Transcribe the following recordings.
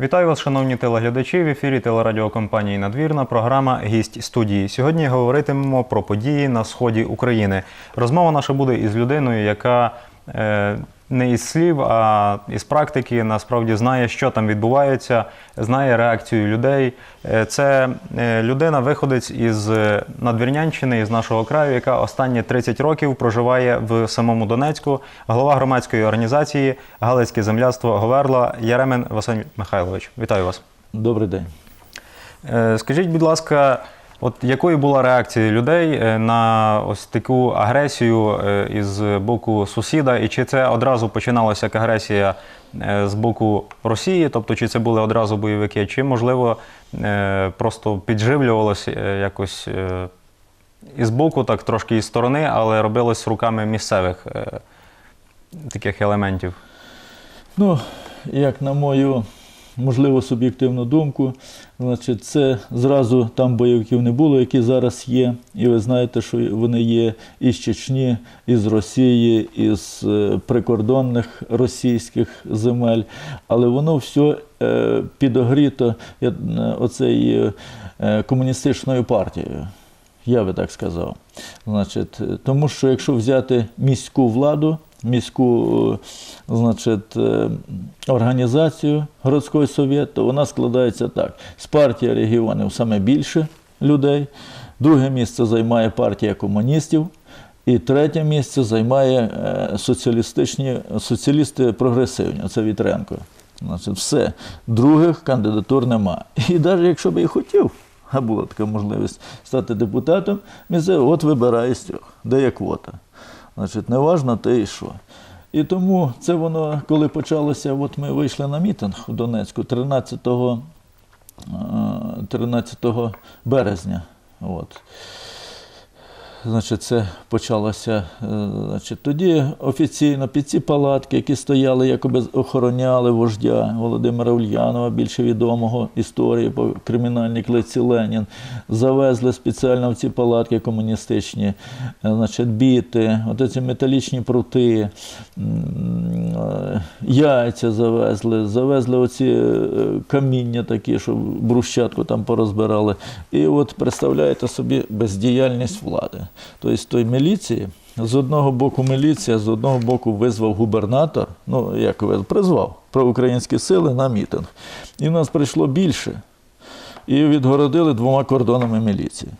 Вітаю вас, шановні телеглядачі. В ефірі телерадіокомпанії Надвірна. Програма Гість студії. Сьогодні говоритимемо про події на сході України. Розмова наша буде із людиною, яка е, не із слів, а із практики насправді знає, що там відбувається, знає реакцію людей. Е, Це е, людина, виходець із е, Надвірнянщини, із нашого краю, яка останні 30 років проживає в самому Донецьку, голова громадської організації Галицьке земляцтво Говерла Яремен Василь Михайлович. Вітаю вас. Добрий день. Скажіть, будь ласка, от якою була реакція людей е, на ось таку агресію е, із боку сусіда, і чи це одразу починалася як агресія е, з боку Росії, тобто чи це були одразу бойовики, чи можливо просто підживлювалося е, якось е, із боку, так трошки із сторони, але робилось руками місцевих таких елементів? Ну, як на мою, можливо, суб'єктивну думку, значить, це зразу там бойовиків не було, які зараз є. І ви знаєте, що вони є із Чечні, із Росії, із е, прикордонних російських земель. Але воно все е, підогріто е, оцею комуністичною партією. Я би так сказав. Значить, е, тому що якщо взяти міську владу, міську е, значить, е, організацію городський совєт, то вона складається так: з партії регіонів саме більше людей, друге місце займає партія комуністів. І третє місце займає соціалістичні соціалісти прогресивні. Це Вітренко. Значить, все. Других кандидатур нема. І навіть якщо би і хотів, а була така можливість стати депутатом, місцевого, от вибирає з трьох, де є квота. Значить, неважно те і що. І тому це воно, коли почалося, от ми вийшли на мітинг у Донецьку 13, е, 13 березня. От. Значить, це почалося. е, Значить, тоді офіційно під ці палатки, які стояли, якоби охороняли вождя Володимира Ульянова, більше відомого історії по кримінальній клиці Ленін, завезли спеціально в ці палатки комуністичні, е, значить, біти, от ці металічні прути, е, яйця завезли, завезли оці каміння такі, що брущатку там порозбирали. І от представляєте собі бездіяльність влади. Тобто той міліції, з одного боку міліція, з одного боку визвав губернатор, ну як ви призвав проукраїнські сили на мітинг. І в нас прийшло більше. І відгородили двома кордонами міліції.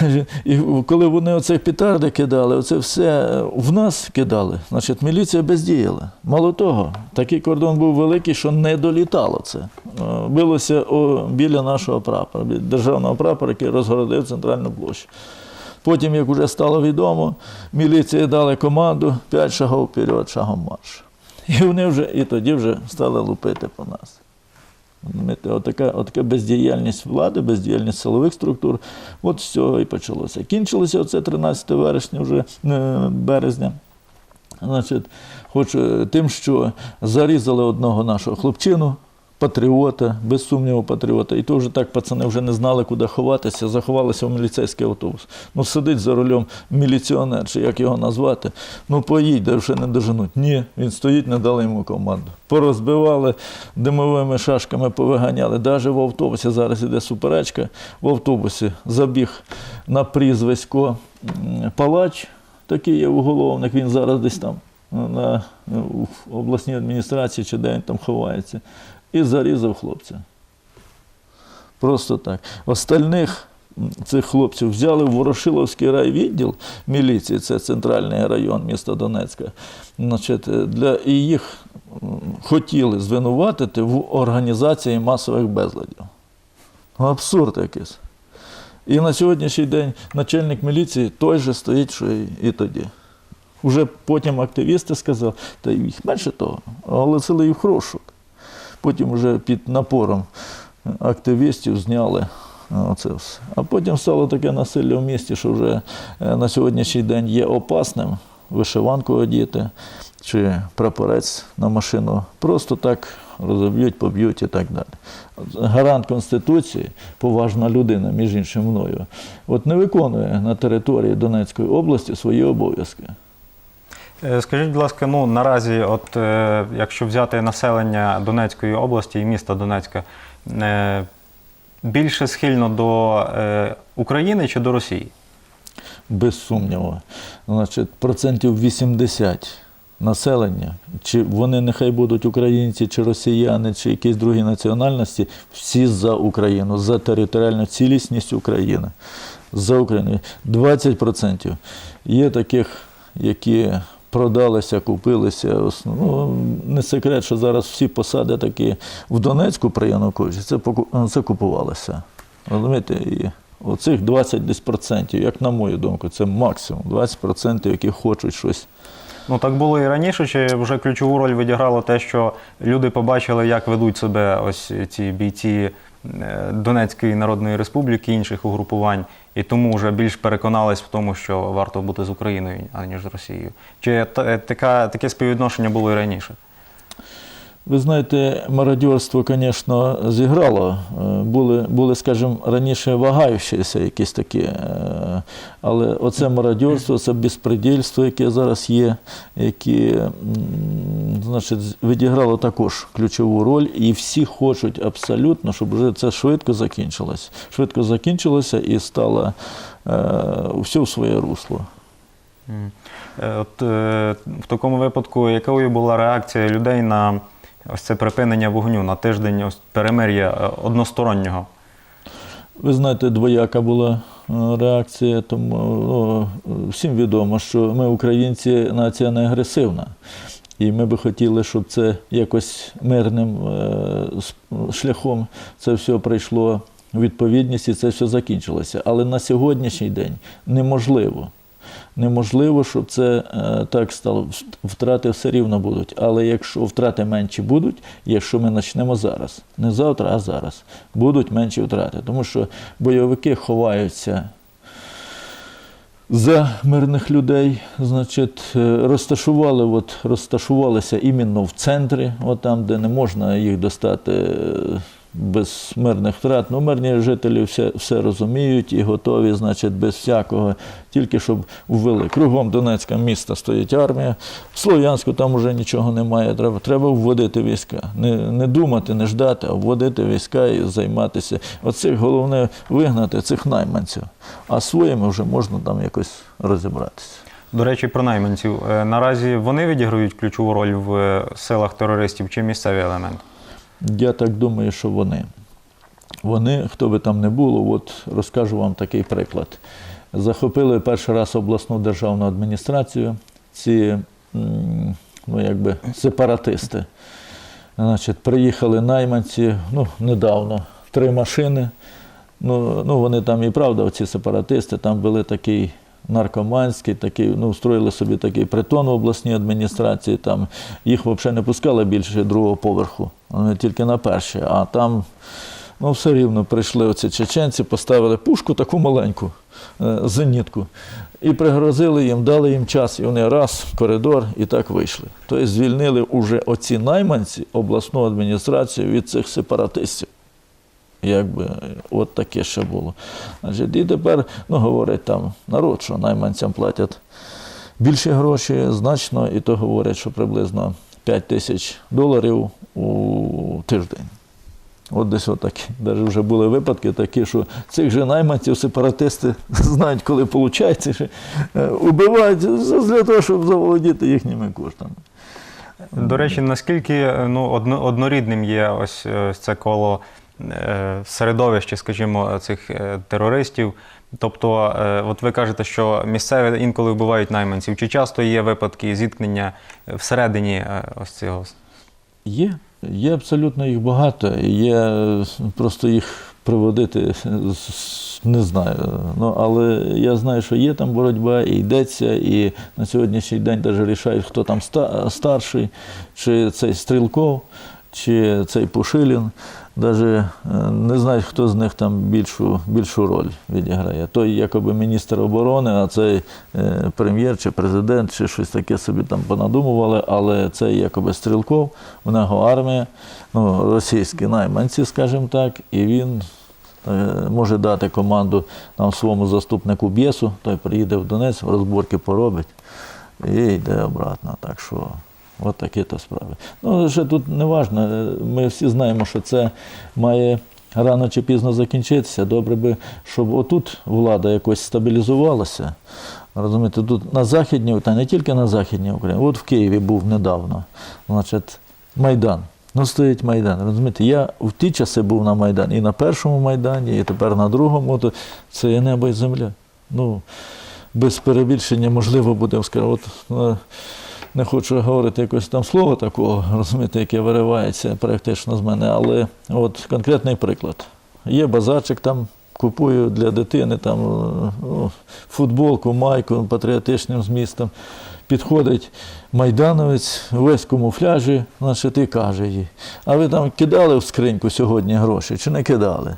І коли вони оце петарди кидали, оце все в нас кидали, значить міліція бездіяла. Мало того, такий кордон був великий, що не долітало це. Е, Билося біля нашого прапора, біля державного прапора, який розгородив центральну площу. Потім, як вже стало відомо, міліції дали команду п'ять шагів вперед, шагом марш. І вони вже і тоді вже стали лупити по нас. Отака, отака бездіяльність влади, бездіяльність силових структур, от з цього і почалося. Кінчилося оце 13 вересня, вже е, березня. Значить, хоч е, тим, що зарізали одного нашого хлопчину, патріота, без сумніву патріота. І то вже так пацани вже не знали, куди ховатися, заховалися в міліцейський автобус. Ну, сидить за рулем міліціонер, чи як його назвати. Ну, поїдь, вже не доженуть. Ні, він стоїть, не дали йому команду. Порозбивали, димовими шашками повиганяли. Навіть в автобусі зараз іде суперечка. В автобусі забіг на прізвисько палач, такий є уголовник, він зараз десь там на, в обласній адміністрації чи де він там ховається, і зарізав хлопця. Просто так. Остальних цих хлопців взяли в Ворошиловський райвідділ міліції, це центральний район міста Донецька. Значить, е, для, і їх хотіли звинуватити в організації масових безладів. Абсурд якийсь. І на сьогоднішній день начальник міліції той же стоїть, що і, і тоді. Уже потім активісти сказали, та їх менше того, оголосили їх в розшук. Потім вже під напором активістів зняли е, оце все. А потім стало таке насилля в місті, що вже е, на сьогоднішній день є опасним вишиванку одіти чи прапорець на машину. Просто так розоб'ють, поб'ють і так далі. Гарант Конституції, поважна людина, між іншим мною, от не виконує на території Донецької області свої обов'язки. Е, Скажіть, будь ласка, ну наразі, от е, якщо взяти населення Донецької області і міста Донецька, е, більше схильно до України чи до Росії? Без сумніву. Значить, процентів 80 населення, чи вони нехай будуть українці, чи росіяни, чи якісь другі національності, всі за Україну, за територіальну цілісність України. За Україну. 20% є таких, які продалися, купилися. Ну, не секрет, що зараз всі посади такі в Донецьку при Януковичі, це, поку- це. Розумієте? І оцих 20 десь процентів, як на мою думку, це максимум. 20 процентів, які хочуть щось. Ну так було і раніше, чи вже ключову роль відіграло те, що люди побачили, як ведуть себе ось ці бійці Донецької Народної Республіки, інших угрупувань, і тому вже більш переконались в тому, що варто бути з Україною, аніж з Росією. Чи та- така, таке співвідношення було і раніше? Ви знаєте, мародерство, звісно, зіграло. Е, Були, були, скажімо, раніше вагаючіся якісь такі. е, Але оце мародерство, це безпредільство, яке зараз є, яке значить, відіграло також ключову роль. І всі хочуть абсолютно, щоб вже це швидко закінчилось. Швидко закінчилося і стало е, все в своє русло. От в такому випадку, якою була реакція людей на ось це припинення вогню на тиждень ось перемир'я е, одностороннього? Ви знаєте, двояка була е, реакція, тому ну, всім відомо, що ми, українці, нація не агресивна. І ми би хотіли, щоб це якось мирним е, шляхом це все прийшло відповідність і це все закінчилося. Але на сьогоднішній день неможливо. Неможливо, щоб це е, так стало. Втрати все рівно будуть. Але якщо втрати менші будуть, якщо ми почнемо зараз, не завтра, а зараз, будуть менші втрати. Тому що бойовики ховаються за мирних людей, значить, е, розташували, от, розташувалися іменно в центрі, от там, де не можна їх достати е, без мирних втрат. Ну, мирні жителі все, все розуміють і готові, значить, без всякого, тільки щоб ввели. Кругом Донецька міста стоїть армія. В Слов'янську там вже нічого немає. Треба, треба вводити війська. Не, не думати, не ждати, а вводити війська і займатися. Оцих головне вигнати цих найманців. А своїми вже можна там якось розібратися. До речі, про найманців. Е, Наразі вони відіграють ключову роль в е, силах терористів чи місцеві елементи? Я так думаю, що вони. Вони, хто би там не було, от розкажу вам такий приклад. Захопили перший раз обласну державну адміністрацію, ці ну, якби, сепаратисти. Значить, приїхали найманці, ну, недавно, три машини. Ну, ну, вони там і правда, ці сепаратисти, там були такий наркоманський, такий, ну, строїли собі такий притон в обласній адміністрації, там їх взагалі не пускали більше другого поверху, вони тільки на перший. А там ну, все рівно прийшли оці чеченці, поставили пушку таку маленьку, е, зенітку, і пригрозили їм, дали їм час, і вони раз коридор і так вийшли. Тобто звільнили уже оці найманці обласну адміністрацію від цих сепаратистів. Якби от таке ще було. Значить, і тепер ну, говорять там народ, що найманцям платять більше гроші, значно, і то говорять, що приблизно 5 тисяч доларів у тиждень. От десь отакі. Навіть вже були випадки такі, що цих же найманців сепаратисти знають, коли виходить, е, убивають для того, щоб заволодіти їхніми коштами. До речі, наскільки е, ну, однорідним є е, ось це коло е, середовище, скажімо, цих е, терористів? Тобто, е, от ви кажете, що місцеві інколи вбивають найманців. Чи часто є випадки зіткнення всередині ось цього? Є. Є абсолютно їх багато. Є просто їх приводити не знаю. Ну, але я знаю, що є там боротьба і йдеться, і на сьогоднішній день навіть рішають, хто там старший, чи цей Стрілков, чи цей Пушилін. Навіть не знають, хто з них там більшу, більшу роль відіграє. Той якоби міністр оборони, а цей е, прем'єр чи президент, чи щось таке собі там понадумували, але це якоби Стрілков, в нього армія, ну, російські найманці, скажімо так, і він е, може дати команду там своєму заступнику Бєсу, той приїде в Донець, розборки поробить. і йде обратно. Так що от такі то справи. Ну, ще тут не важно, ми всі знаємо, що це має рано чи пізно закінчитися. Добре би, щоб отут влада якось стабілізувалася. Розумієте, тут на Західній, та не тільки на Західній Україні, от в Києві був недавно, значить, Майдан. Ну, стоїть Майдан. Розумієте, я в ті часи був на Майдані, і на першому Майдані, і тепер на другому, то це є небо і земля. Ну, без перебільшення можливо буде сказати, е, не хочу говорити якось там слово такого, розумієте, яке виривається практично з мене, але от конкретний приклад. Є базарчик там. Купую для дитини там е, футболку, майку патріотичним змістом. Підходить майдановець весь камуфляжі, значить, і каже їй, а ви там кидали в скриньку сьогодні гроші чи не кидали?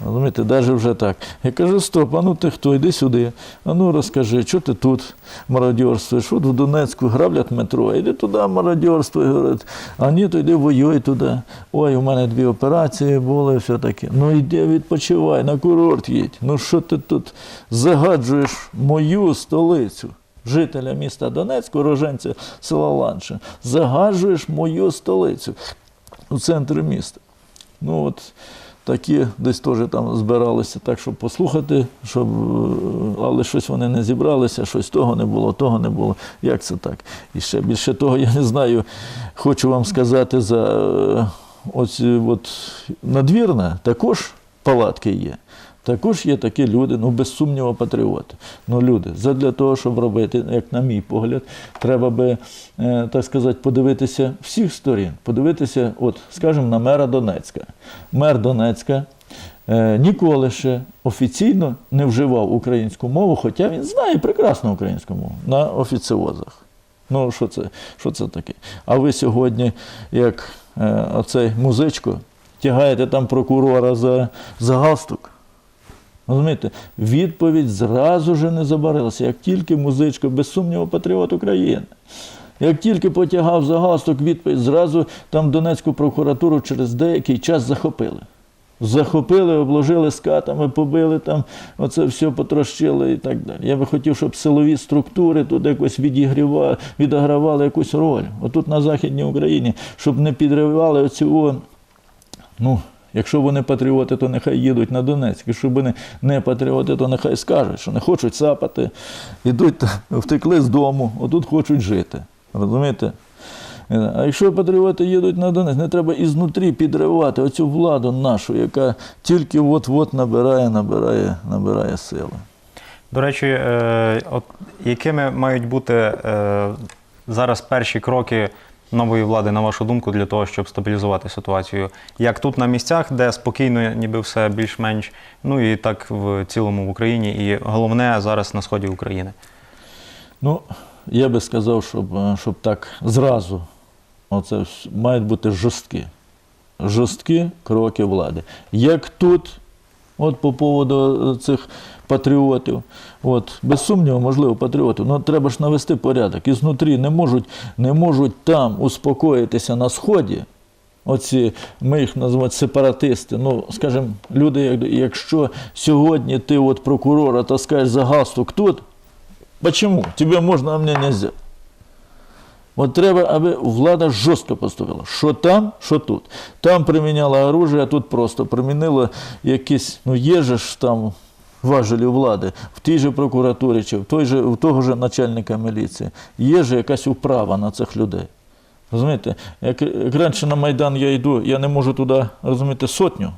Розумієте, навіть вже так. Я кажу, стоп, а ну ти хто, йди сюди. А ну розкажи, що ти тут мародьорствуєш? От в Донецьку граблять метро, йди туди мародьорствуй. Говорить, а ні, то йди воюй туди. Ой, у мене дві операції були, все таке. Ну йди відпочивай, на курорт їдь. Ну що ти тут загаджуєш мою столицю? Жителя міста Донецьк, уроженця села Ланша, загаджуєш мою столицю у центрі міста. Ну от такі десь теж там збиралися так, щоб послухати, щоб, е, але щось вони не зібралися, щось того не було, того не було. Як це так? І ще більше того, я не знаю, хочу вам сказати за е, оці от надвірна також палатки є. Також є такі люди, ну без сумніву, патріоти. Ну, люди, задля того, щоб робити, як на мій погляд, треба би, е, так сказати, подивитися всіх сторін, подивитися, от, скажімо, на мера Донецька. Мер Донецька е, ніколи ще офіційно не вживав українську мову, хоча він знає прекрасно українську мову на офіціозах. Ну, що це, що це таке? А ви сьогодні, як е, оцей музичко, тягаєте там прокурора за, за галстук. Розумієте, відповідь зразу ж не забарилася. Як тільки музичка, без сумніву, патріот України. Як тільки потягав за галстук відповідь, зразу там Донецьку прокуратуру через деякий час захопили. Захопили, обложили скатами, побили там, оце все потрощили і так далі. Я би хотів, щоб силові структури тут якось відігрівали, відігравали якусь роль. Отут на Західній Україні, щоб не підривали оцю, ну, Якщо вони патріоти, то нехай їдуть на Донецьк. Якщо вони не патріоти, то нехай скажуть, що не хочуть сапати, ідуть втекли з дому, отут хочуть жити. Розумієте? А якщо патріоти їдуть на Донецьк, не треба ізнутрі підривати оцю владу нашу, яка тільки от-от набирає, набирає, набирає сили. До речі, е, от якими мають бути е, зараз перші кроки нової влади, на вашу думку, для того, щоб стабілізувати ситуацію? Як тут на місцях, де спокійно, ніби все більш-менш, ну і так в цілому в Україні, і головне зараз на сході України. Ну, я би сказав, щоб, е, щоб так зразу, оце мають бути жорсткі. Жорсткі кроки влади. Як тут, от по поводу е, цих патріотів, от, без сумніву, можливо, патріотів, ну треба ж навести порядок. І знутрі не можуть, не можуть там успокоїтися на сході. Оці, ми їх називаємо сепаратисти. Ну, скажімо, люди, якщо сьогодні ти от прокурора таскаєш за галстук тут, Почему? Тебе можно, а мне нельзя. От треба, аби влада жорстко поступила. Що там, що тут. Там приміняла оружие, а тут просто примінила якісь, ну є же ж там важелі влади в тій же прокуратурі чи в той же, в того же начальника міліції. Є же якась управа на цих людей. Розумієте, як, як раніше на Майдан я йду, я не можу туди, розумієте, сотню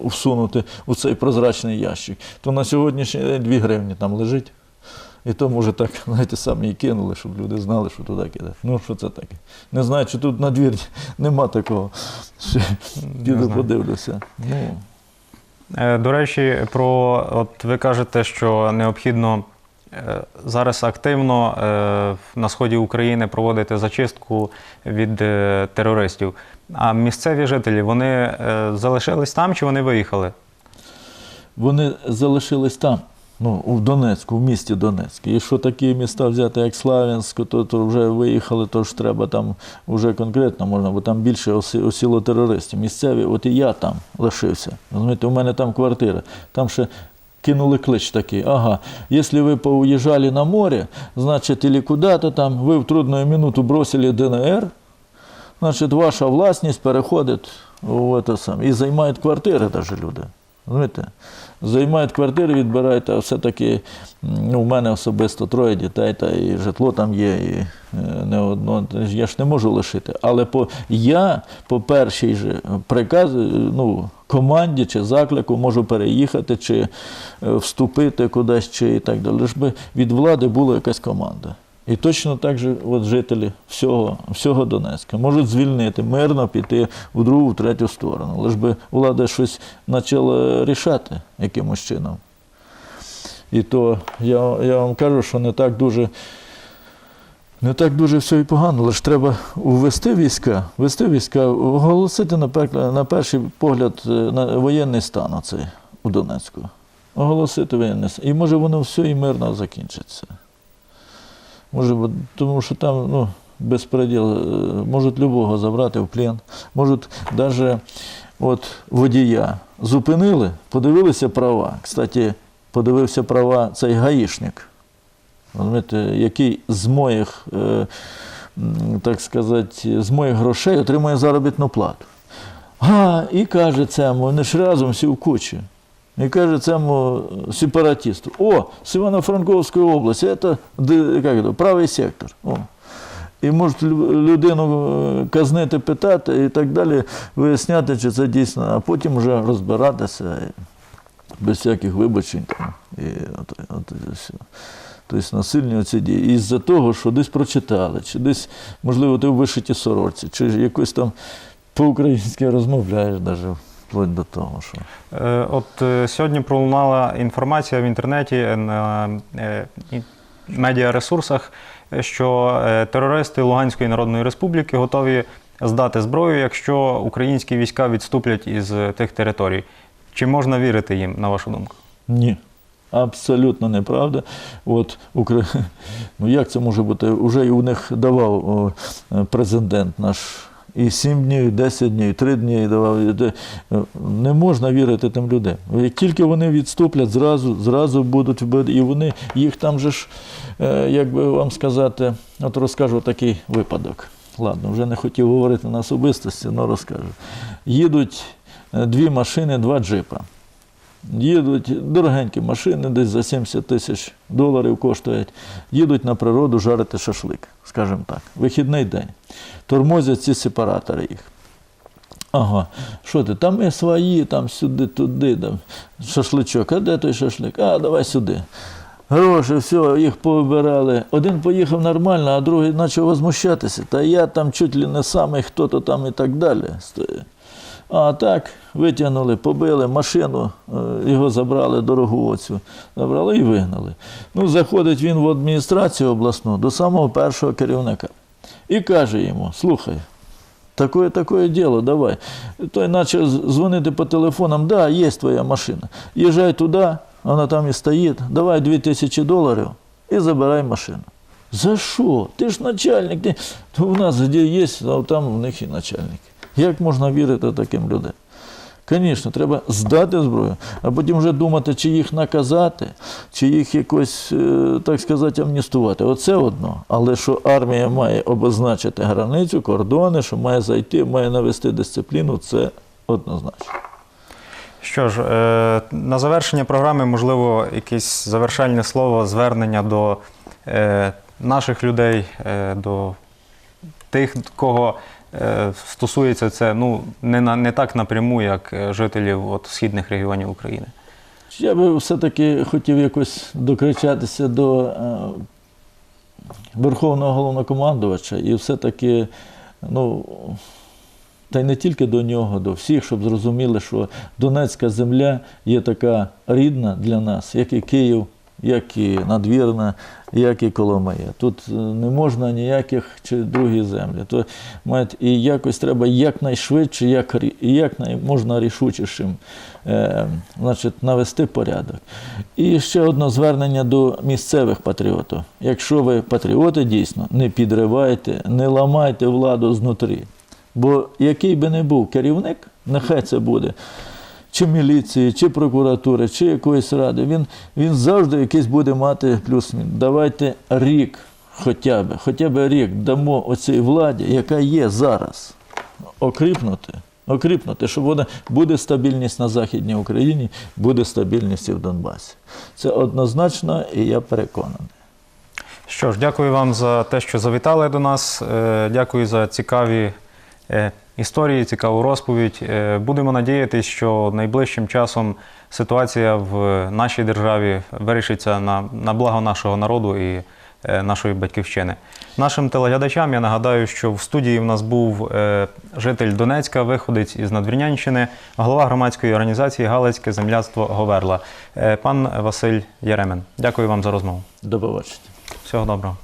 всунути у цей прозрачний ящик, то на сьогоднішній день 2 гривні там лежить. І то, може, так, знаєте, самі і кинули, щоб люди знали, що туди кидати. Ну, що це таке? Не знаю, чи тут на двір нема такого. Піду подивлюся. Ну, До речі, про от ви кажете, що необхідно е, зараз активно е, на сході України проводити зачистку від е, терористів. А місцеві жителі вони е, залишились там чи вони виїхали? вони залишились там, ну, в Донецьку, в місті Донецьк. І що такі міста взяти, як Славянськ, то, то вже виїхали, то ж треба там вже конкретно можна, бо там більше осіло терористів. Місцеві, от і я там лишився. Розумієте, у мене там квартира. Там ще кинули клич такий. Ага, якщо ви поуїжджали на море, значить, или куда-то там, ви в трудную минуту бросили ДНР, значить, ваша власність переходить в это саме. І займають квартири навіть люди. Розумієте? Займають квартири, відбирають, а все-таки ну, у мене особисто троє дітей, та і житло там є, і е, не одно. Я ж не можу лишити. Але по, я по першій же приказ, ну, команді чи заклику можу переїхати, чи е, вступити кудись, чи і так далі. Лиш би від влади була якась команда. І точно так же от жителі всього, всього Донецька можуть звільнити, мирно піти в другу, в третю сторону. Лиш би влада щось почала рішати якимось чином. І то я, я вам кажу, що не так дуже. Не так дуже все і погано, лише треба ввести війська, ввести війська, оголосити на, пер- на перший погляд е, на воєнний стан оцей у Донецьку. Оголосити воєнний стан. І може воно все і мирно закінчиться. Може, тому що там ну, безпреділ, е, можуть любого забрати в плен, можуть навіть водія зупинили, подивилися права. Кстати, подивився права цей гаїшник, розумієте, який з моїх, е, так сказати, з моїх грошей отримує заробітну плату. А, і каже цьому, вони ж разом всі в кучі. І каже цьому сепаратисту, о, з Івано-Франковської області, це ди- як це, правий сектор. О. І можуть людину е, казнити, питати і так далі, виясняти, чи це дійсно, а потім вже розбиратися без всяких вибачень. І от, от, і все. Тобто насильні оці дії. Із-за того, що десь прочитали, чи десь, можливо, ти в вишиті сорочці, чи якось там по-українськи розмовляєш навіть вплоть до того, що. Е, От е, сьогодні пролунала інформація в інтернеті е, на медіаресурсах, що терористи Луганської Народної Республіки готові здати зброю, якщо українські війська відступлять із тих територій. Чи можна вірити їм, на вашу думку? Ні. Абсолютно неправда. От Укра... ну як це може бути? Уже і у них давав о, президент наш і 7 днів, і 10 днів, і 3 дні давав. Не можна вірити тим людям. Як тільки вони відступлять, зразу, зразу будуть вбити. І вони їх там же ж, е, як би вам сказати, от розкажу такий випадок. Ладно, вже не хотів говорити на особистості, але розкажу. Їдуть е, дві машини, два джипа. Їдуть дорогенькі машини, десь за 70 тисяч доларів коштують. Їдуть на природу жарити шашлик, скажімо так. Вихідний день. Тормозять ці сепаратори їх. Ага, що ти? Там ми свої, там сюди, туди, там шашличок. А де той шашлик? А, давай сюди. Гроші, все, їх повибирали. Один поїхав нормально, а другий почав возмущатися. Та я там чуть ли не самий хто-то там і так далі. А так, витягнули, побили машину, е, його забрали дорогу оцю, забрали і вигнали. Ну, заходить він в адміністрацію обласну до самого першого керівника і каже йому: слухай, такое такое діло, давай. Той почав дзвонити по телефонам, да, є твоя машина. Їжджай туди, вона там і стоїть, давай 2000 доларів і забирай машину. За що? Ти ж начальник. То у нас де є, там у них і начальник. Як можна вірити таким людям? Звісно, треба здати зброю, а потім вже думати, чи їх наказати, чи їх якось, е, так сказати, амністувати. Оце одно. Але що армія має обозначити границю, кордони, що має зайти, має навести дисципліну, це однозначно. Що ж, е, на завершення програми, можливо, якесь завершальне слово, звернення до е, наших людей, до тих, кого стосується це ну, не, на, не так напряму, як е, жителів от, східних регіонів України. Я би все-таки хотів якось докричатися до е, Верховного головнокомандувача і все-таки, ну, та й не тільки до нього, до всіх, щоб зрозуміли, що Донецька земля є така рідна для нас, як і Київ, як і надвірна, як і Коломия. Тут е, не можна ніяких чи другі землі. То мають, і якось треба якнайшвидше, як, можна рішучішим е, значить, навести порядок. І ще одне звернення до місцевих патріотів. Якщо ви патріоти дійсно, не підривайте, не ламайте владу знутрі. Бо який би не був керівник, нехай це буде чи міліції, чи прокуратури, чи якоїсь ради, він, він завжди якийсь буде мати плюс Давайте рік хоча б, хоча б рік дамо оцій владі, яка є зараз, окріпнути. Окріпнути, щоб вона буде стабільність на Західній Україні, буде стабільність і в Донбасі. Це однозначно, і я переконаний. Що ж, дякую вам за те, що завітали до нас. Е, Дякую за цікаві е, історії, цікаву розповідь. Е, Будемо надіятися, що найближчим часом ситуація в нашій державі вирішиться на, на благо нашого народу і е, нашої батьківщини. Нашим телеглядачам я нагадаю, що в студії в нас був е, житель Донецька, виходець із Надвірнянщини, голова громадської організації Галицьке земляцтво Говерла, пан Василь Яремен. Дякую вам за розмову. До побачення. Всього доброго.